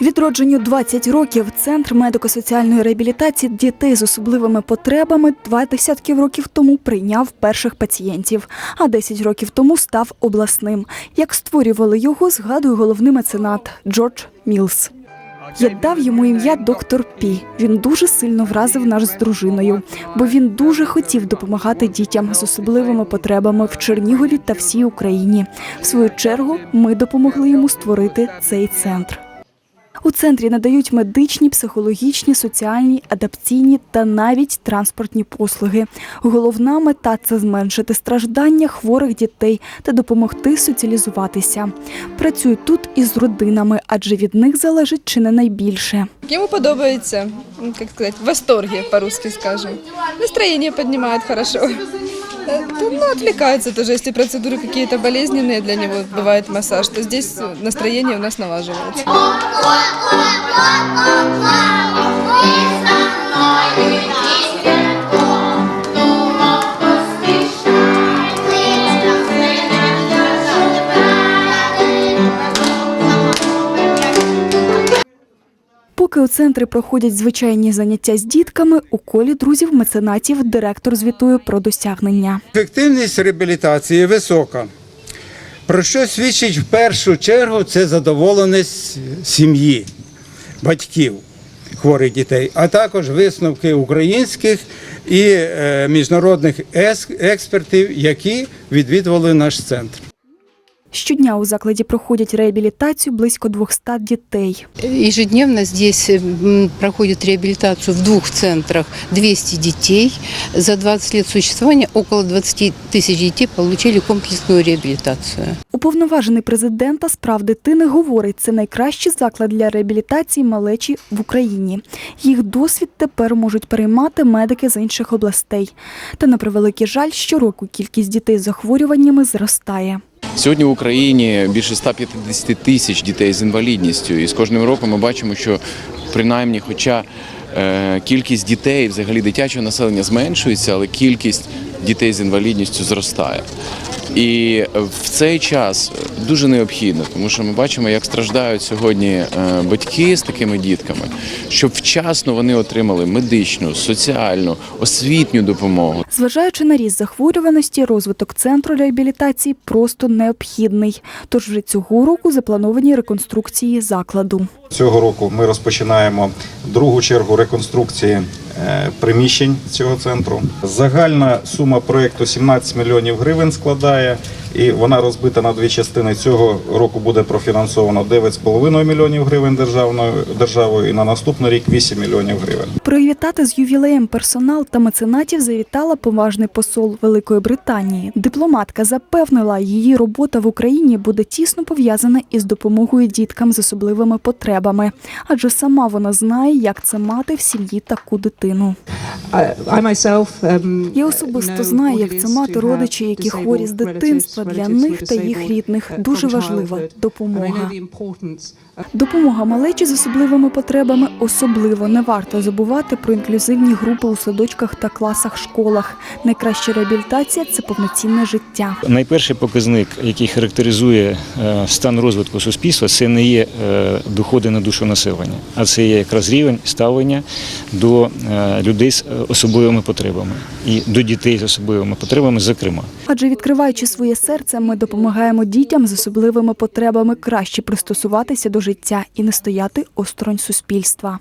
Відродженню 20 років центр медико-соціальної реабілітації дітей з особливими потребами два десятки років тому прийняв перших пацієнтів, а 10 років тому став обласним. Як створювали його, згадує головний меценат Джордж Мілс. Я дав йому ім'я доктор Пі. Він дуже сильно вразив нас з дружиною, бо він дуже хотів допомагати дітям з особливими потребами в Чернігові та всій Україні. В свою чергу ми допомогли йому створити цей центр. У центрі надають медичні, психологічні, соціальні, адаптаційні та навіть транспортні послуги. Головна мета це зменшити страждання хворих дітей та допомогти соціалізуватися. Працюють тут із родинами, адже від них залежить чи не найбільше. Ему подобается, м, как сказать, в восторге, по-русски скажем. Настроение поднимает хорошо. Э, Ну, отвлекается тоже, если процедуры какие-то болезненные для него, бывает массаж, то здесь э, настроение у нас налаживается. Поки у центрі проходять звичайні заняття з дітками, у колі друзів меценатів директор звітує про досягнення. Ефективність реабілітації висока. Про що свідчить в першу чергу це задоволеність сім'ї, батьків хворих дітей, а також висновки українських і е, міжнародних експертів, які відвідували наш центр. Щодня у закладі проходять реабілітацію близько 200 дітей. Ежедневно здесь проходит реабилитацию в двух центрах 200 детей. За 20 лет существования около 20 тысяч детей получили комплексную реабилитацию. Уповноважений президента з прав дитини говорить, це найкращий заклад для реабілітації малечі в Україні. Їх досвід тепер можуть переймати медики з інших областей. Та на превеликий жаль, щороку кількість дітей з захворюваннями зростає. Сьогодні в Україні більше 150 тисяч дітей з інвалідністю, і з кожним роком ми бачимо, що принаймні, хоча е, кількість дітей, взагалі дитячого населення зменшується, але кількість дітей з інвалідністю зростає. І в цей час дуже необхідно, тому що ми бачимо, як страждають сьогодні е, батьки з такими дітками, щоб вчасно вони отримали медичну, соціальну, освітню допомогу. Зважаючи на ріст захворюваності, розвиток центру реабілітації просто необхідний. Тож вже цього року заплановані реконструкції закладу. Цього року ми розпочинаємо другу чергу реконструкції приміщень цього центру. Загальна сума проєкту 17 мільйонів гривень складає, і вона розбита на дві частини. Цього року буде профінансовано 9,5 мільйонів гривень державною державою, і на наступний рік 8 мільйонів гривень. Привітати з ювілеєм персонал та меценатів завітала поважний посол Великої Британії. Дипломатка запевнила, її робота в Україні буде тісно пов'язана із допомогою діткам з особливими потребами, адже сама вона знає, як це мати в сім'ї таку дитину. Um, Я особисто знаю, як це мати родичів, які хворі з дитинства. Для них та їх рідних дуже важлива допомога. Допомога малечі з особливими потребами особливо не варто забувати про інклюзивні групи у садочках та класах школах. Найкраща реабілітація це повноцінне життя. Найперший показник, який характеризує е, стан розвитку суспільства, це не є е, доходи на душу населення, а це є якраз рівень ставлення до е, людей з особливими потребами і до дітей з особливими потребами, зокрема. Адже відкриваючи своє серце, ми допомагаємо дітям з особливими потребами краще пристосуватися до життя і не стояти осторонь суспільства.